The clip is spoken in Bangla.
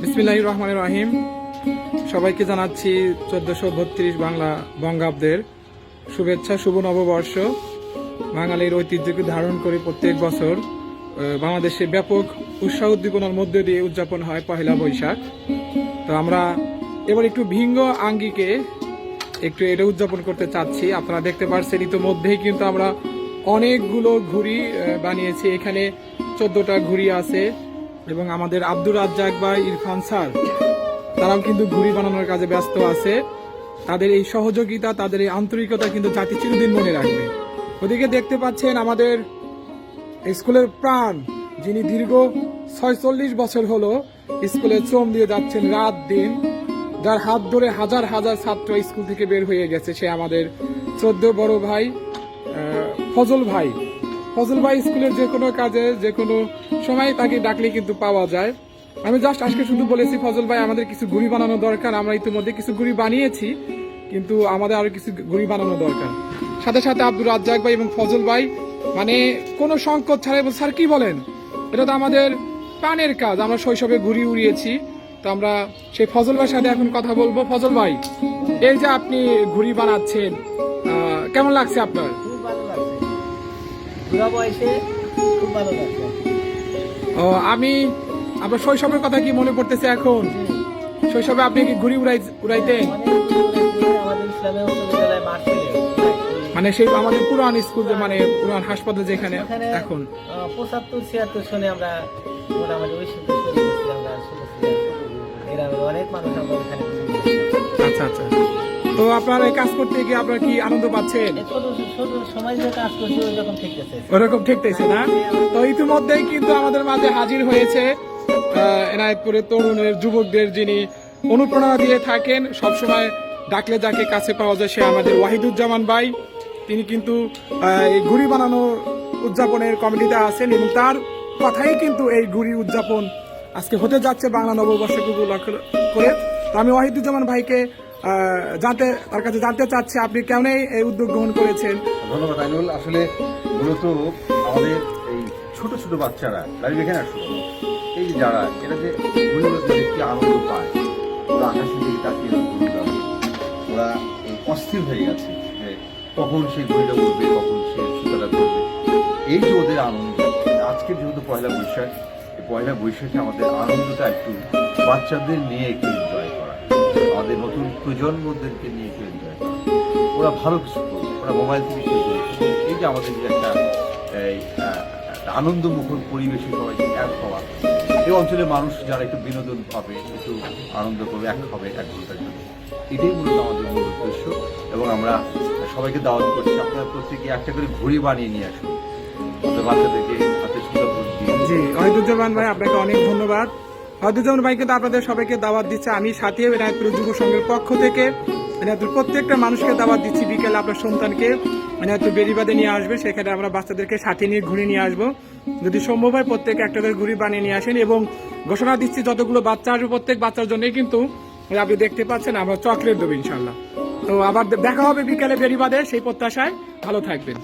বিসমিল্লাহ রহমান রহিম। সবাইকে জানাচ্ছি চোদ্দশো বত্রিশ বাংলা বঙ্গাব্দের শুভেচ্ছা, শুভ নববর্ষ। বাঙালির ঐতিহ্যকে ধারণ করে প্রত্যেক বছর বাংলাদেশে ব্যাপক উৎসাহ উদ্দীপনার মধ্যে দিয়ে উদযাপন হয় পহেলা বৈশাখ। তো আমরা এবার একটু ভিঙ্গ আঙ্গিকে একটু এটা উদযাপন করতে চাচ্ছি। আপনারা দেখতে পাচ্ছেন ইতিমধ্যেই কিন্তু আমরা অনেকগুলো ঘুড়ি বানিয়েছি। এখানে চোদ্দটা ঘুড়ি আছে। এবং আমাদের আব্দুর রাজ্জাক বা ইরফান স্যার, তারাও কিন্তু ঘুড়ি বানানোর কাজে ব্যস্ত আছে। তাদের এই সহযোগিতা, তাদের এই আন্তরিকতা কিন্তু জাতি চিরদিন মনে রাখবে। ওদিকে দেখতে পাচ্ছেন আমাদের স্কুলের প্রাণ, যিনি দীর্ঘ ছয়চল্লিশ বছর হলো স্কুলে শ্রম দিয়ে যাচ্ছেন রাত দিন। যার হাত ধরে হাজার হাজার ছাত্র স্কুল থেকে বের হয়ে গেছে সে আমাদের শ্রদ্ধ বড় ভাই ফজল ভাই। ফজল ভাই স্কুলের যে কোনো কাজে, যে কোনো সময় তাকে ডাকলে কিন্তু পাওয়া যায়। আমি জাস্ট আজকে শুধু বলেছি, ফজল ভাই, আমাদের কিছু ঘুড়ি বানানো দরকার। আমরা ইতিমধ্যে কিছু ঘুড়ি বানিয়েছি, কিন্তু আমাদের আরও কিছু ঘুড়ি বানানো দরকার। সাথে সাথে আব্দুর রাজ্জাক ভাই এবং ফজল ভাই মানে কোনো সংকট ছাড়াই স্যার, কি বলেন? এটা তো আমাদের প্রাণের কাজ। আমরা শৈশবে ঘুড়ি উড়িয়েছি, তো আমরা সেই ফজল ভাইয়ের সাথে এখন কথা বলব। ফজল ভাই, এই যে আপনি ঘুড়ি বানাচ্ছেন কেমন লাগছে আপনার? বুড়া বয়সে খুব ভালো লাগছে। ও আমি আপনার শৈশবের কথা কি মনে পড়তেছে এখন? শৈশবে আপনি কি ঘুড়ি উড়াই উড়াইতেন? ছিল। মানে সেই আমাদের পুরান স্কুল মানে পুরান হাসপাতাল যেখানে এখন। পঁচাত্তর ছিয়াত্তর সনে আমরা মোটামুটি ওই সময় শুরু করছি আমরা অনেক মানুষ আমরা ওখানে আচ্ছা আচ্ছা। তো আপনার এই কাজ করতে গিয়ে আপনার কি আনন্দ পাচ্ছেন? ওরকম ঠিকতেছে না? তো ইতিমধ্যেই কিন্তু আমাদের মাঝে হাজির হয়েছে এনায়তপুরের তরুণের যুবকদের যিনি অনুপ্রেরণা দিয়ে থাকেন সবসময় ডাকলে যাকে কাছে পাওয়া যায় সে আমাদের ওয়াহিদুজ্জামান ভাই। তিনি কিন্তু এই ঘুড়ি বানানো উদযাপনের কমিটিতে আছেন এবং তার কথাই কিন্তু এই ঘুড়ি উদযাপন আজকে হতে যাচ্ছে বাংলা নববর্ষকে উপলক্ষ করে। তো আমি ওয়াহিদুজ্জামান ভাইকে জানতে, তার কাছে জানতে চাচ্ছি আপনি কেমন এই উদ্যোগ গ্রহণ করেছেন? ধন্যবাদ আইনুল। আসলে মূলত আমাদের এই ছোট ছোট বাচ্চারা লাইভ এখানে আসো এই যারা, এরা যে একটি আনন্দ পায়, ওরা আকাশের দিকে তাকিয়ে ওরা অস্থির হয়ে গেছে যে কখন সেই ঘুরিটা উঠবে, কখন সে সুতাটা ধরবে। এই যে ওদের আনন্দ, আজকে যেহেতু পয়লা বৈশাখ পয়লা বৈশাখে আমাদের আনন্দটা একটু বাচ্চাদের নিয়ে একটু আমাদের নতুন প্রজন্মদেরকে নিয়ে এনজয় করা ওরা ভালো কিছু করবে, ওরা মোবাইল থেকে কিছু করবে এই যে আমাদের যে একটা আনন্দমুখর পরিবেশে সবাই এক হওয়া। এই অঞ্চলের মানুষ যারা একটু বিনোদন পাবে, একটু আনন্দ করবে, এক হবে এক ঘণ্টার জন্য এটাই মূলত আমাদের মূল উদ্দেশ্য এবং আমরা সবাইকে দাওয়াত করছি, আপনারা প্রত্যেকে একটা করে ঘড়ি বানিয়ে নিয়ে আসুন। আমাদের বাচ্চাদেরকে হাতে সুন্দর জি অহিদুজ্জামান ভাই, আপনাকে অনেক ধন্যবাদ। অহিদুজ্জামান ভাইকে তো আপনাদের সবাইকে দাওয়াত দিচ্ছে। আমি সাথে এনায়তপুর যুব সংঘের পক্ষ থেকে এনায়তপুর প্রত্যেকটা মানুষকে দাওয়াত দিচ্ছি বিকেলে আপনার সন্তানকে। এনায়তপুর বেরিবাদে নিয়ে আসবে, সেখানে আমরা বাচ্চাদেরকে সাথে নিয়ে ঘুরে নিয়ে আসব। যদি সম্ভব হয় প্রত্যেকে একটা করে ঘুড়ি বানিয়ে নিয়ে আসেন এবং ঘোষণা দিচ্ছি যতগুলো বাচ্চা আসবে প্রত্যেক বাচ্চার জন্যই কিন্তু আপনি দেখতে পাচ্ছেন আমরা চকলেট দেবো ইনশাল্লাহ তো আবার দেখা হবে বিকেলে বেরিবাদে সেই প্রত্যাশায় ভালো থাকবেন।